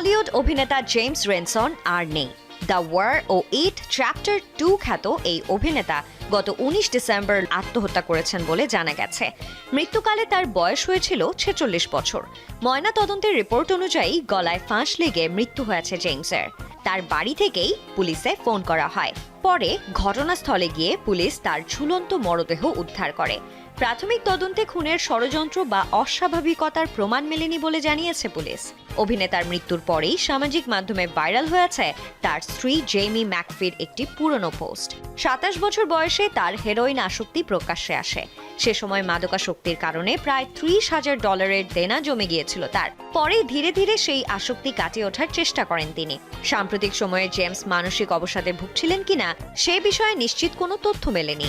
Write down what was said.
বলিউড অভিনেতা James Ransone আর নেই। দ্য ওয়ার ও ইট চ্যাপ্টার টু খ্যাত এই অভিনেতা গত উনিশ ডিসেম্বর আত্মহত্যা করেছেন বলে জানা গেছে। মৃত্যুকালে তার বয়স হয়েছিল ছেচল্লিশ বছর। ময়না তদন্তের রিপোর্ট অনুযায়ী গলায় ফাঁস লেগে মৃত্যু হয়েছে জেমসের তার বাড়ি থেকেই পুলিশে ফোন করা হয়। পরে ঘটনাস্থলে গিয়ে পুলিশ তার ঝুলন্ত মরদেহ উদ্ধার করে। প্রাথমিক তদন্তে খুনের ষড়যন্ত্র বা অস্বাভাবিকতার প্রমাণ মেলেনি বলে জানিয়েছে পুলিশ। অভিনেতার মৃত্যুর পরেই সামাজিক মাধ্যমে ভাইরাল হয়েছে তার স্ত্রী জেমি ম্যাকফির একটি পুরনো পোস্ট। সাতাশ বছর বয়সে তার হেরোইন আসক্তি প্রকাশ্যে আসে। সে সময় মাদকাসক্তির কারণে প্রায় ত্রিশ হাজার ডলারের দেনা জমে গিয়েছিল তার। পরে ধীরে ধীরে সেই আসক্তি কাটিয়ে ওঠার চেষ্টা করেন তিনি। সাম্প্রতিক সময়ে জেমস মানসিক অবসাদে ভুগছিলেন কিনা সে বিষয়ে নিশ্চিত কোনো তথ্য মেলেনি।